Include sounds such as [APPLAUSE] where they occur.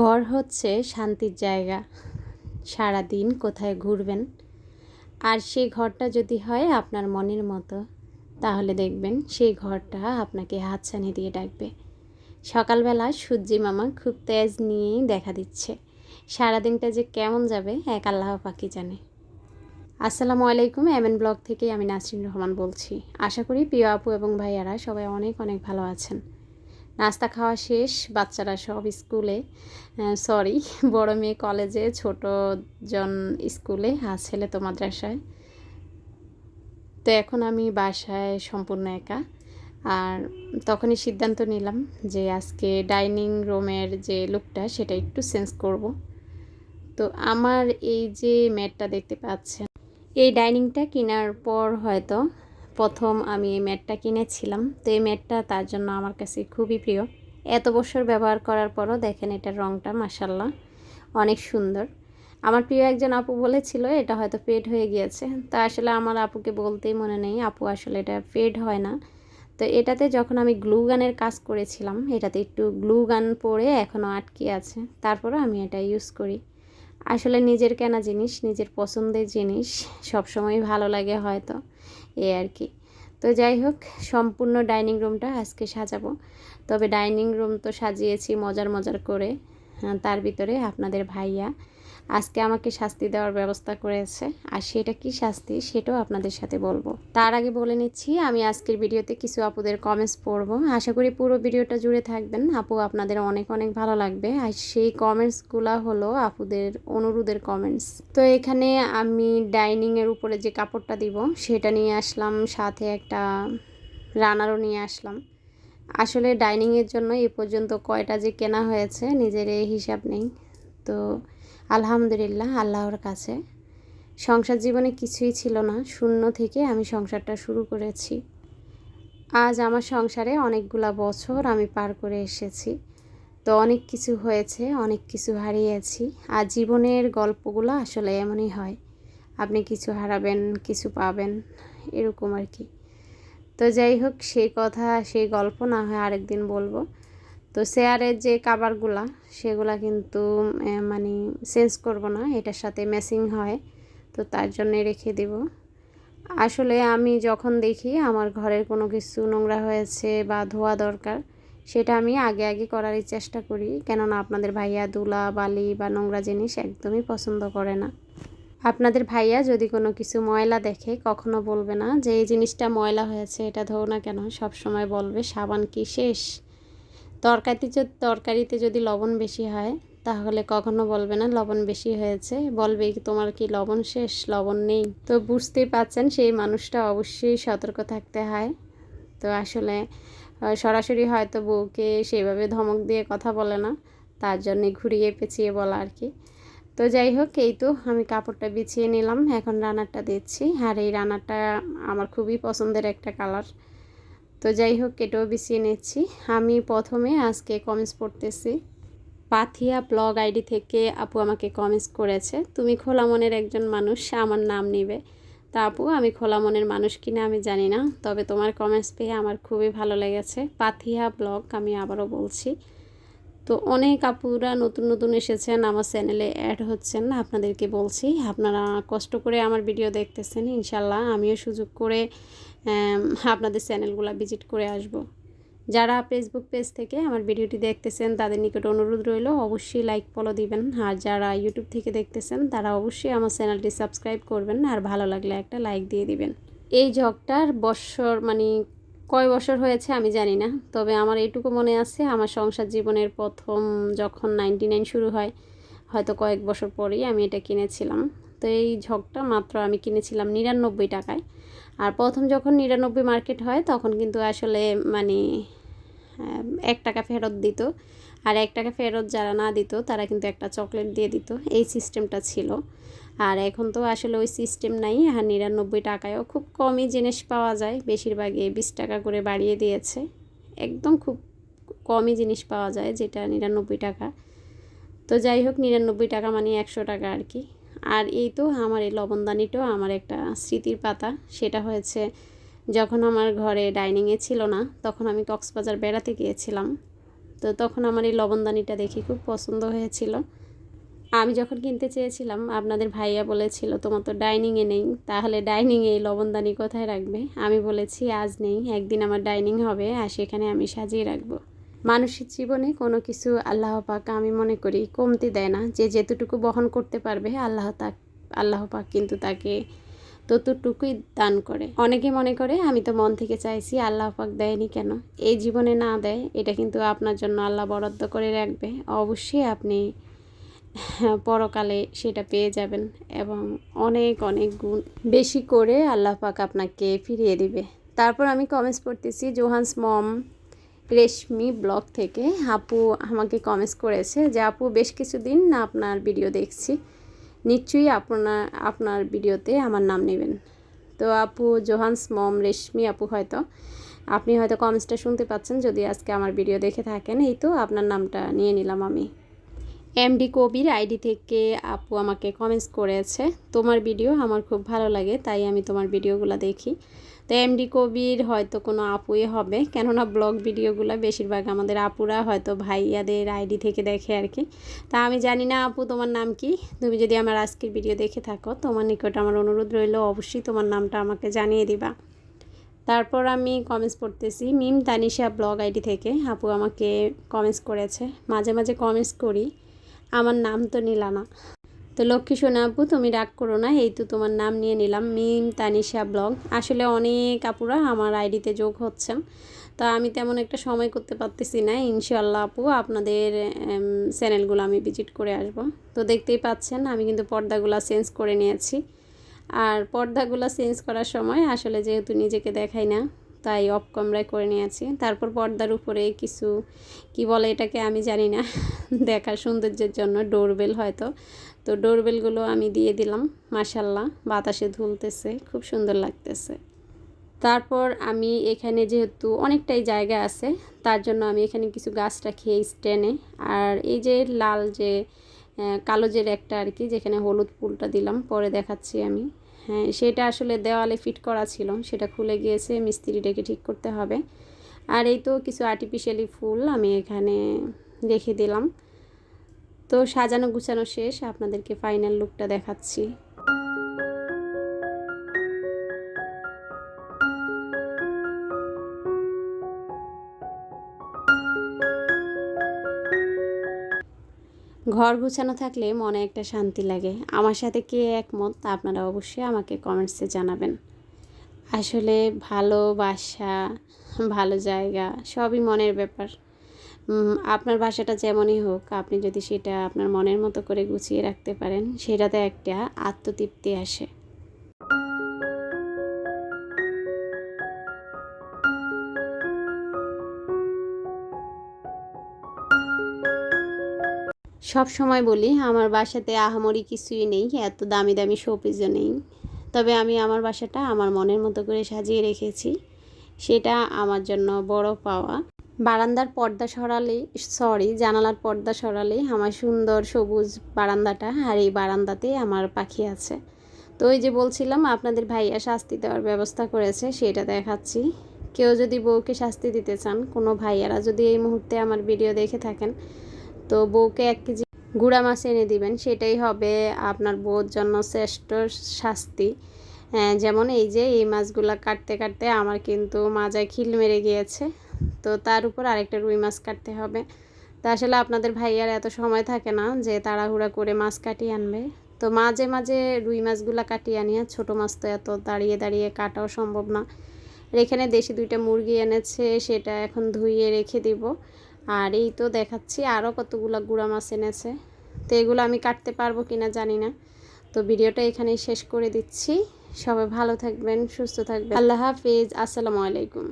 ঘর হচ্ছে শান্তির জায়গা। সারা দিন কোথায় ঘুরবেন? আর সেই ঘরটা যদি হয় আপনার মনের মতো, তাহলে দেখবেন সেই ঘরটা আপনাকে হাতছানি দিয়ে ডাকবে। সকালবেলা সূর্যি মামা খুব তেজ নিয়েই দেখা দিচ্ছে। সারাদিনটা যে কেমন যাবে, এক আল্লাহ পাকি জানে। আসসালামু আলাইকুম এমএন ব্লগ থেকে আমি নাসরিন রহমান বলছি। আশা করি প্রিয় আপু এবং ভাইয়ারা সবাই অনেক অনেক ভালো আছেন। নাস্তা খাওয়া শেষ, বাচ্চারা সব স্কুলে সরি [LAUGHS] বড় মেয়ে কলেজে ছোট জন স্কুলে, আর ছেলে তো মাদ্রাসায়। তো এখন আমি বাসায় সম্পূর্ণ একা। আর তখনই সিদ্ধান্ত নিলাম যে আজকে ডাইনিং রুমের যে লুকটা সেটা একটু চেঞ্জ করব। তো আমার এই যে ম্যাটটা দেখতে পাচ্ছেন, এই ডাইনিংটা কেনার পর হয়তো প্রথম আমি এই ম্যাটটা কিনেছিলাম। তো এই ম্যাটটা তার জন্য আমার কাছে খুবই প্রিয়। এত বছর ব্যবহার করার পরও দেখেন এটার রঙটা মাসাল্লাহ অনেক সুন্দর। আমার প্রিয় একজন আপু বলেছিল, এটা হয়তো ফেড হয়ে গিয়েছে। তা আসলে আমার আপুকে বলতেই মনে নেই, আপু আসলে এটা ফেড হয় না। তো এটাতে যখন আমি গ্লু গানের কাজ করেছিলাম, এটাতে একটু গ্লু গান পরে এখনও আটকে আছে। তারপরে আমি এটা ইউজ করি। আসলে নিজের কেনা জিনিস, নিজের পছন্দের জিনিস সবসময় ভালো লাগে হয়তো। এ আর কি। তো যাই হোক, সম্পূর্ণ ডাইনিং রুমটা আজকে সাজাবো। তবে ডাইনিং রুম তো সাজিয়েছি মজার মজার করে তার ভিতরে আপনাদের ভাইয়া। আজকে আমাকে শাস্তি দেওয়ার ব্যবস্থা করেছে। আর সেটা কি শাস্তি, সেটাও আপনাদের সাথে বলব। তার আগে বলে নিচ্ছি, আমি আজকের ভিডিওতে কিছু আপুদের কমেন্টস পড়ব। আশা করি পুরো ভিডিওটা জুড়ে থাকবেন। আপু আপনাদের অনেক অনেক ভালো লাগবে। আর সেই কমেন্টসগুলো হলো আপুদের অনুরোধের কমেন্টস তো এখানে আমি ডাইনিংয়ের উপরে যে কাপড়টা দিব, সেটা নিয়ে আসলাম। সাথে একটা রানারও নিয়ে আসলাম। আসলে ডাইনিংয়ের জন্য এ পর্যন্ত কয়টা যে কেনা হয়েছে, নিজের হিসাব নেই। তো আলহামদুলিল্লাহ, আল্লাহর কাছে। সংসার জীবনে কিছুই ছিল না, শূন্য থেকে আমি সংসারটা শুরু করেছি। আজ আমার সংসারে অনেকগুলা বছর আমি পার করে এসেছি। তো অনেক কিছু হয়েছে, অনেক কিছু হারিয়েছি। আর জীবনের গল্পগুলো আসলে এমনই হয়। আপনি কিছু হারাবেন, কিছু পাবেন, এরকম আর কি। তো যাই হোক সেই কথা সেই গল্প না হয় আরেকদিন বলব। তো শেয়ারের যে কাবারগুলা, সেগুলা কিন্তু মানে চেঞ্জ করব না, এটার সাথে ম্যাচিং হয়, তো তার জন্যে রেখে দেব। আসলে আমি যখন দেখি আমার ঘরের কোনো কিছু নোংরা হয়েছে বা ধোয়া দরকার, সেটা আমি আগে আগে করারই চেষ্টা করি, কেননা আপনাদের ভাইয়া দুলা, বালি বা নোংরা জিনিস একদমই পছন্দ করে না। আপনাদের ভাইয়া যদি কোনো কিছু ময়লা দেখে, কখনো বলবে না যে, এই জিনিসটা ময়লা হয়েছে, এটা ধো না কেন? সব সময় বলবে, সাবান কি শেষ? তরকারিতে তরকারিতে যদি লবণ বেশি হয়, তাহলে কখনো বলবে না লবণ বেশি হয়েছে। বলবে তোমার কি লবণ শেষ? লবণ নেই। তো বুঝতেই পাচ্ছেন সেই মানুষটা অবশ্যই সতর্ক থাকতে হয়। তো আসলে সরাসরি হয়তো বউকে সেইভাবে ধমক দিয়ে কথা বলে না, তার জন্যে ঘুরিয়ে পেঁচিয়ে বলা আর কি। তো যাই হোক, এই তো আমি কাপড়টা বিছিয়ে নিলাম, এখন রানারটা দিচ্ছি। আর এই রানারটা আমার খুবই পছন্দের একটা কালার। তো যাই হোক কেটেও বিছিয়ে নিচ্ছি। আমি প্রথমে আজকে কমেন্টস পড়তেছি। পাথিয়া ব্লগ আইডি থেকে আপু আমাকে কমেন্টস করেছে, তুমি খোলা মনের একজন মানুষ, আমার নাম নিবে। তা আপু, আমি খোলা মনের মানুষ কিনা আমি জানি না, তবে তোমার কমেন্টস পেয়ে আমার খুবই ভালো লেগেছে। পাথিয়া ব্লগ আমি আবারও বলছি। তো অনেক আপুরা নতুন নতুন এসেছেন, আমার চ্যানেলে অ্যাড হচ্ছেন আপনাদেরকে বলছি। আপনারা কষ্ট করে আমার ভিডিও দেখতেছেন, ইনশাল্লাহ আমিও সুযোগ করে আপনাদের চ্যানেলগুলো ভিজিট করে আসব। যারা ফেসবুক পেজ থেকে আমার ভিডিওটি দেখতেছেন, তাদের নিকট অনুরোধ রইল, অবশ্যই লাইক ফলো দিবেন। আর যারা ইউটিউব থেকে দেখতেছেন, তারা অবশ্যই আমার চ্যানেলটি সাবস্ক্রাইব করবেন আর ভালো লাগলে একটা লাইক দিয়ে দিবেন। এই জগটার বৎসর মানে কয় বছর হয়েছে আমি জানি না, তবে আমার এইটুকু মনে আছে, আমার সংসার জীবনের প্রথম যখন নাইনটি নাইন শুরু হয়, হয়তো কয়েক বছর পরেই আমি এটা কিনেছিলাম। তো এই ঝকটা মাত্র আমি কিনেছিলাম নিরানব্বই টাকায়। আর প্রথম যখন নিরানব্বই মার্কেট হয়, তখন কিন্তু আসলে মানে এক টাকা ফেরত দিত। আর এক টাকা ফেরত যারা না দিত, তারা কিন্তু একটা চকলেট দিয়ে দিত। এই সিস্টেমটা ছিল। আর এখন তো আসলে ওই সিস্টেম নাই। আর নিরানব্বই টাকায়ও খুব কমই জিনিস পাওয়া যায়। বেশিরভাগই বিশ টাকা করে বাড়িয়ে দিয়েছে। একদম খুব কমই জিনিস পাওয়া যায়, যেটা নিরানব্বই টাকা। তো যাই হোক, নিরানব্বই টাকা মানে একশো টাকা আর কি। আর এই তো আমার এই লবণদানিটাও আমার একটা স্মৃতির পাতা। সেটা হয়েছে যখন আমার ঘরে ডাইনিংয়ে ছিল না, তখন আমি কক্সবাজার বেড়াতে গিয়েছিলাম। তো তখন আমার এই লবণদানিটা দেখে খুব পছন্দ হয়েছিল। আমি যখন কিনতে চেয়েছিলাম, আপনাদের ভাইয়া বলেছিল, তোমার তো ডাইনিংয়ে নেই, তাহলে ডাইনিংয়ে এই লবণদানি কোথায় রাখবে? আমি বলেছি, আজ নেই, একদিন আমার ডাইনিং হবে, আর সেখানে আমি সাজিয়ে রাখব। মানুষের জীবনে কোনো কিছু আল্লাহ পাক, আমি মনে করি কমতি দেয় না। যে যেতটুকু বহন করতে পারবে, আল্লাহ তাক আল্লাহ পাক কিন্তু তাকে ততটুকুই দান করে। অনেকে মনে করে, আমি তো মন থেকে চাইছি আল্লাহ পাক দেয়নি কেন? এই জীবনে না দেয়, এটা কিন্তু আপনার জন্য আল্লাহ বরাদ্দ করে রাখবে। অবশ্যই আপনি পরকালে সেটা পেয়ে যাবেন এবং অনেক অনেক গুণ বেশি করে আল্লাহ পাক আপনাকে ফিরিয়ে দিবে। তারপর আমি কমেন্টস পড়তেছি, জোহান্স মম রেশমি ব্লগ থেকে আপু আমাকে কমেন্টস করেছে যে, আপু, বেশ কিছুদিন না আপনার ভিডিও দেখছি। নিশ্চয়ই আপনার আপনার ভিডিওতে আমার নাম নেবেন। তো আপু, জোহান্স মম রেশমি, আপু হয়তো, আপনি হয়তো কমেন্টসটা শুনতে পাচ্ছেন যদি আজকে আমার ভিডিও দেখে থাকেন। এই তো আপনার নামটা নিয়ে নিলাম আমি। এমডি কবির আইডি থেকে আপু আমাকে কমেন্টস করেছে, তোমার ভিডিও আমার খুব ভালো লাগে, তাই আমি তোমার ভিডিওগুলো দেখি। তো এমডি কবির হয়তো কোনো আপুই হবে। কেননা ব্লগ ভিডিওগুলো বেশিরভাগ আমাদের আপুরা হয়তো ভাইয়াদের আইডি থেকে দেখে আর কি তা আমি জানি না আপু, তোমার নাম কি? তুমি যদি আমার আজকের ভিডিও দেখে থাকো, তোমার নিকট আমার অনুরোধ রইল, অবশ্যই তোমার নামটা আমাকে জানিয়ে দিবা। তারপর আমি কমেন্টস পড়তেছি, মিম তানিশা ব্লগ আইডি থেকে। আপু আমাকে কমেন্টস করেছে। মাঝে মাঝে কমেন্টস করি। আমার নাম তো নিলা না তো লক্ষ্মী সোনা আপু, তুমি রাগ করো না, এই তো তোমার নাম নিয়ে নিলাম, মিম তানিশা ব্লগ। আসলে অনেক আপুরা আমার আইডিতে যোগ হচ্ছেন তা আমি তেমন একটা সময় করতে পারতেছি না ইনশাল্লাহ আপু, আপনাদের চ্যানেলগুলো আমি ভিজিট করে আসব। তো দেখতেই পাচ্ছেন, আমি কিন্তু পর্দাগুলো চেঞ্জ করে নিয়েছি। আর পর্দাগুলো চেঞ্জ করার সময় আসলে যেহেতু নিজেকে দেখাই না, তাই অফ ক্যামেরায় করে নিয়েছি। তারপর পর্দার উপরে কিছু, কি বলে এটাকে আমি জানি না, [LAUGHS] দেখার সৌন্দর্যের জন্য ডোরবেল হয়তো। তো ডোরবেলগুলো আমি দিয়ে দিলাম মাসাল্লাহ বাতাসে ধুলতেছে, খুব সুন্দর লাগতেছে। তারপর আমি এখানে যেহেতু অনেকটাই জায়গা আছে, তার জন্য আমি এখানে কিছু গাছ রাখি এই স্ট্যান্ডে। আর এই যে লাল যে কালো যে একটা আর কি, যেখানে হলুদ ফুলটা দিলাম, পরে দেখাচ্ছি আমি। হ্যাঁ সেটা আসলে দেওয়ালে ফিট করা ছিল, সেটা খুলে গিয়েছে মিস্ত্রিটাকে ঠিক করতে হবে। আর এই তো কিছু আর্টিফিশিয়ালি ফুল আমি এখানে রেখে দিলাম। তো সাজানো গুছানো শেষ, আপনাদেরকে ফাইনাল লুকটা দেখাচ্ছি। ঘর গুছানো থাকলে মনে একটা শান্তি লাগে। আমার সাথে কে একমত, আপনারা অবশ্যই আমাকে কমেন্টসে জানাবেন। আসলে ভালোবাসা, ভালো জায়গা, সবই মনের ব্যাপার। আপনার বাসাটা যেমনই হোক, আপনি যদি সেটা আপনার মনের মতো করে গুছিয়ে রাখতে পারেন, সেটাতে একটা আত্মতৃপ্তি আসে। সব সময় বলি, আমার বাসাতে আহামরি কিছুই নেই, এত দামি দামি শোপিসও নেই। তবে আমি আমার বাসাটা আমার মনের মতো করে সাজিয়ে রেখেছি। সেটা আমার জন্য বড় পাওয়া। বারান্দার পর্দা সরালে সরি জানালার পর্দা সরালে আমার সুন্দর সবুজ বারান্দাটা আর এই বারান্দাতে আমার পাখি আছে। তো ওই যে বলছিলাম, আপনাদের ভাইয়া শাস্তি দেওয়ার ব্যবস্থা করেছে, সেটা দেখাচ্ছি। কেউ যদি বউকে শাস্তি দিতে চান, কোনো ভাইয়ারা যদি এই মুহূর্তে আমার ভিডিও দেখে থাকেন, তো বউকে এক কেজি গুঁড়া মাছ এনে দিবেন, সেটাই হবে আপনার বউর জন্য শ্রেষ্ঠ শাস্তি। যেমন এই যে, এই মাছগুলা কাটতে কাটতে আমার কিন্তু মাজায় খিল মেরে গিয়েছে। তো তার উপর আরেকটা রুই মাছ কাটতে হবে। তা আসলে আপনাদের ভাইয়ার এত সময় থাকে না যে তাড়াহুড়া করে মাছ কাটিয়ে আনবে। তো মাঝে মাঝে রুই মাছগুলো কাটিয়ে আনিয়া ছোটো মাছ তো এত দাঁড়িয়ে দাঁড়িয়ে কাটাও সম্ভব না। এখানে দেশি দুইটা মুরগি এনেছে, সেটা এখন ধুইয়ে রেখে দিব। আর এই তো দেখাচ্ছি আরও কতগুলো গুঁড়া মাছ এনেছে। তো এগুলো আমি কাটতে পারব কিনা জানি না। তো ভিডিওটা এখানেই শেষ করে দিচ্ছি। সবাই ভালো থাকবেন, সুস্থ থাকবেন। আল্লাহ হাফিজ, আসসালামু আলাইকুম।